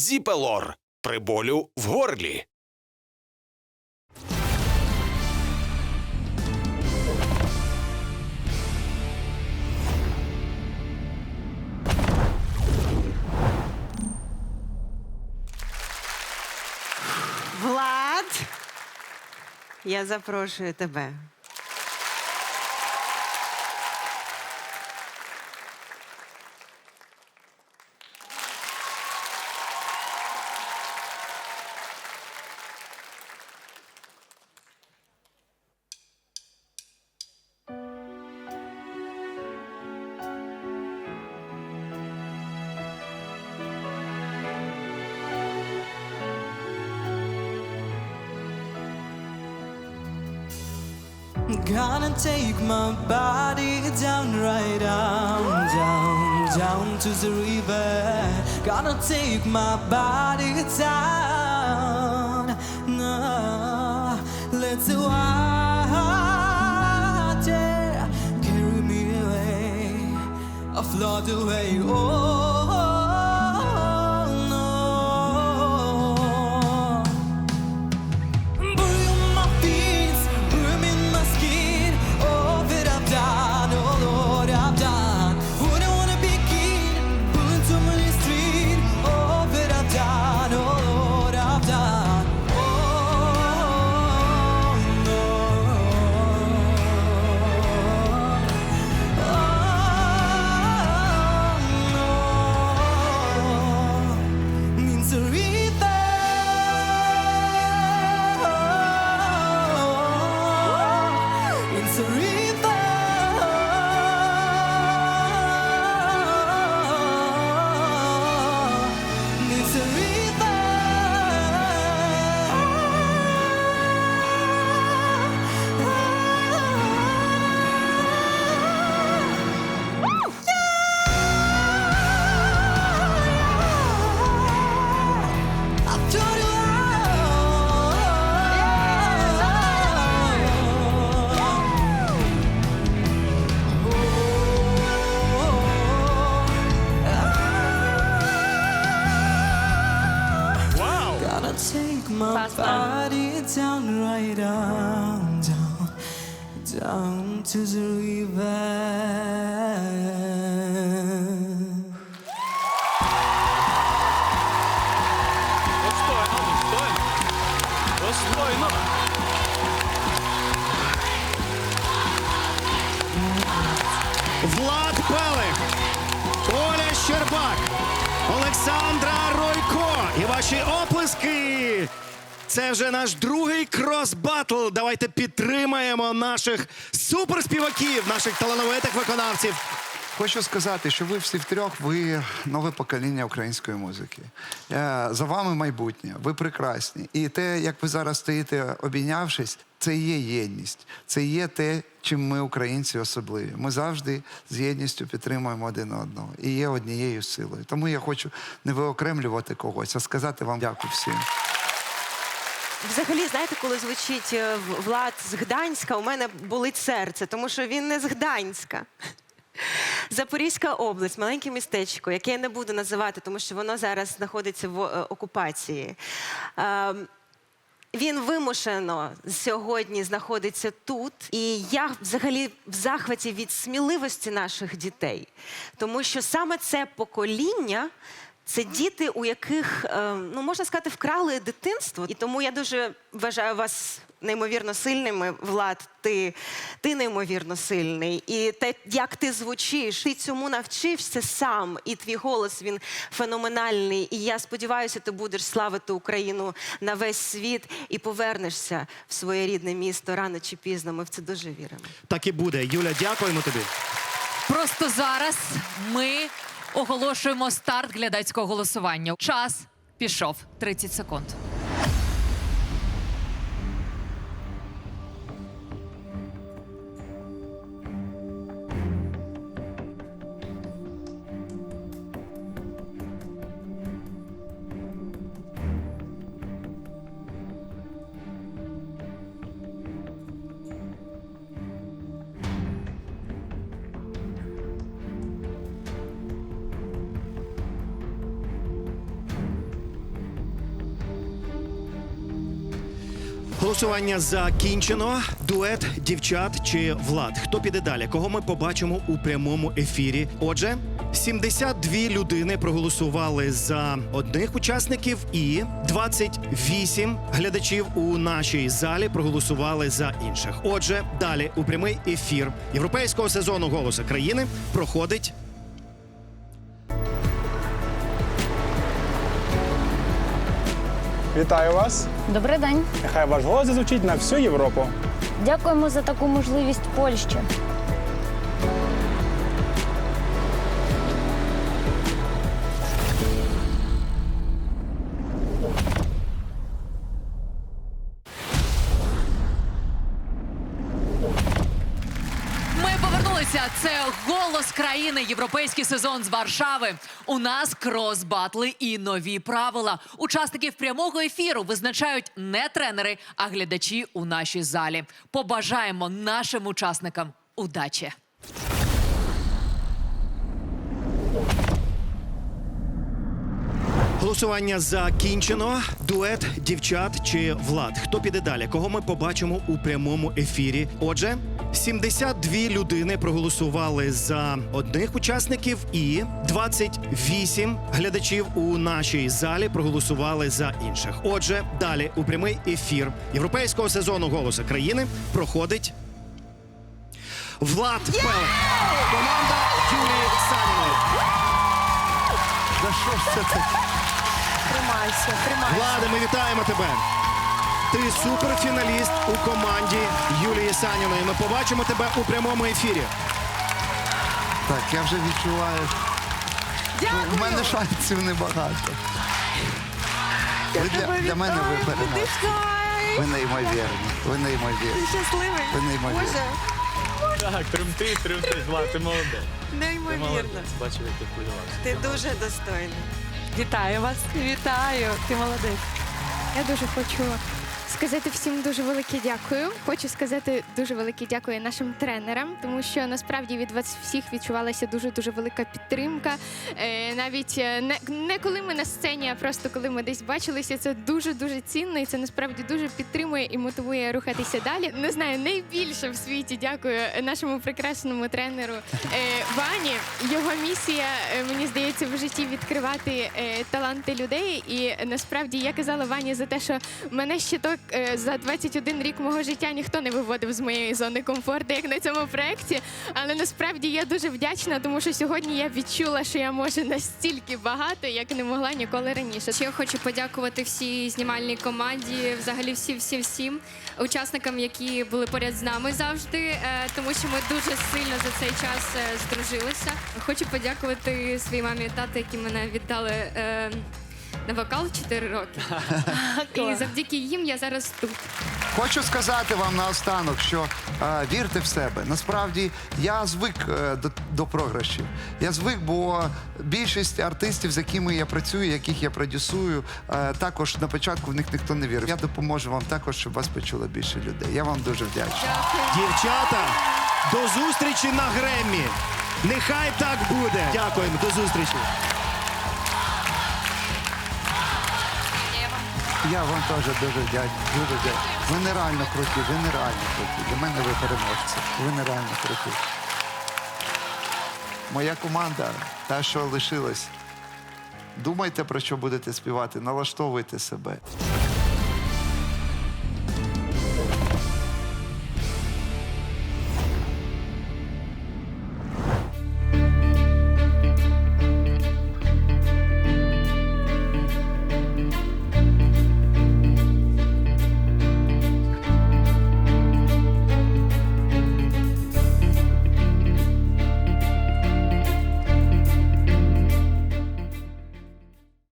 Зіпелор при болю в горлі. Влад, я запрошую тебе. Gonna take my body down, right down, down, down to the river. Gonna take my body down. No, let the water carry me away, I away. Oh, body down, right down, down, down to the river. Достойно, достойно. Достойно. Влад Пелих, Оля Щербак, Олександра Ройко. І ваші оплески. Це вже наш другий крос-батл. Давайте підтримаємо наших суперспіваків, наших талановитих виконавців. Хочу сказати, що ви всі втрьох, ви нове покоління української музики. Е, За вами майбутнє, ви прекрасні. І те, як ви зараз стоїте, обійнявшись, це є єдність. Це є те, чим ми, українці, особливі. Ми завжди з єдністю підтримуємо один одного і є однією силою. Тому я хочу не виокремлювати когось, а сказати вам дякую всім. Взагалі, знаєте, коли звучить е, Влад з Гданська, у мене болить серце, тому що він не з Гданська. Запорізька область, маленьке містечко, яке я не буду називати, тому що воно зараз знаходиться в е, окупації. Ем, Він вимушено сьогодні знаходиться тут, і я взагалі в захваті від сміливості наших дітей, тому що саме це покоління. Це діти, у яких, е, ну можна сказати, вкрали дитинство. І тому я дуже вважаю вас неймовірно сильними. Влад, ти, ти неймовірно сильний. І те, як ти звучиш, ти цьому навчився сам, і твій голос він феноменальний. І я сподіваюся, ти будеш славити Україну на весь світ і повернешся в своє рідне місто рано чи пізно. Ми в це дуже віримо. Так і буде. Юля, дякуємо тобі. Просто зараз ми оголошуємо старт глядацького голосування. Час пішов 30 секунд. Голосування закінчено. Дует дівчат чи влад. Хто піде далі? Кого ми побачимо у прямому ефірі? Отже, 72 людини проголосували за одних учасників, і 28 глядачів у нашій залі проголосували за інших. Отже, далі у прямий ефір європейського сезону голоса країни проходить Вітаю вас! Добрий день. Нехай ваш голос зазвучить на всю Європу. Дякуємо за таку можливість Польщі. Країни. Європейський сезон з Варшави. У нас крос-батли і нові правила. Учасників прямого ефіру визначають не тренери, а глядачі у нашій залі. Побажаємо нашим учасникам удачі. Голосування закінчено. Дует дівчат чи влад. Хто піде далі? Кого ми побачимо у прямому ефірі? Отже, 72 людини проголосували за одних учасників, і 28 глядачів у нашій залі проголосували за інших. Отже, далі у прямий ефір європейського сезону голоса країни проходить Влад Пелех. Команда Юлії Саніної. За що ж це таке? Тримайся, тримайся. Влади, ми вітаємо тебе. Ти суперфіналіст у команді Юлії Саніної. Ми побачимо тебе у прямому ефірі. Так, я вже відчуваю. Дякую. У мене шансів небагато. Я Ви для, тебе для мене ви вітаю. Ви неймовірні. Ви неймовірні. Ти щасливий. Ви неймовірні. Боже, Так, тремтить, тремтить. Влад, ти молодець. Ти неймовірно. Бачив, як ти хвилювався. Ти дуже достойний. Вітаю вас, вітаю. Ти молодець. Я дуже хочу сказати всім дуже велике дякую. Хочу сказати дуже велике дякую нашим тренерам, тому що насправді від вас всіх відчувалася дуже дуже велика підтримка. Е, навіть е, не, не коли ми на сцені, а просто коли ми десь бачилися, це дуже дуже цінно і це насправді дуже підтримує і мотивує рухатися далі. Не знаю, найбільше в світі дякую нашому прекрасному тренеру е, Вані. Його місія, мені здається, в житті відкривати таланти людей. І насправді я казала Вані за те, що мене ще то е, за 21 рік мого життя ніхто не виводив з моєї зони комфорту, як на цьому проєкті. Але насправді я дуже вдячна, тому що сьогодні я відчула, що я можу настільки багато, як не могла ніколи раніше. Ще хочу подякувати всій знімальній команді, взагалі всім всім всім учасникам, які були поряд з нами завжди, е, тому що ми дуже сильно за цей час е, здружилися. Хочу подякувати своїй мамі і тату, які мене віддали. е, На вокал 4 роки. І завдяки їм я зараз тут. Хочу сказати вам наостанок, що е, вірте в себе. Насправді я звик е, до, до програшів. Я звик, бо більшість артистів, з якими я працюю, яких я продюсую, е, також на початку в них ніхто не вірив. Я допоможу вам також, щоб вас почуло більше людей. Я вам дуже вдячний. Дівчата, до зустрічі на Греммі. Нехай так буде. Дякуємо, до зустрічі. Я вам теж дуже дякую. Дуже дякую. Ви нереально круті, ви нереально круті. Для мене ви переможці. Ви нереально круті. Моя команда, та, що лишилась. Думайте, про що будете співати, налаштовуйте себе.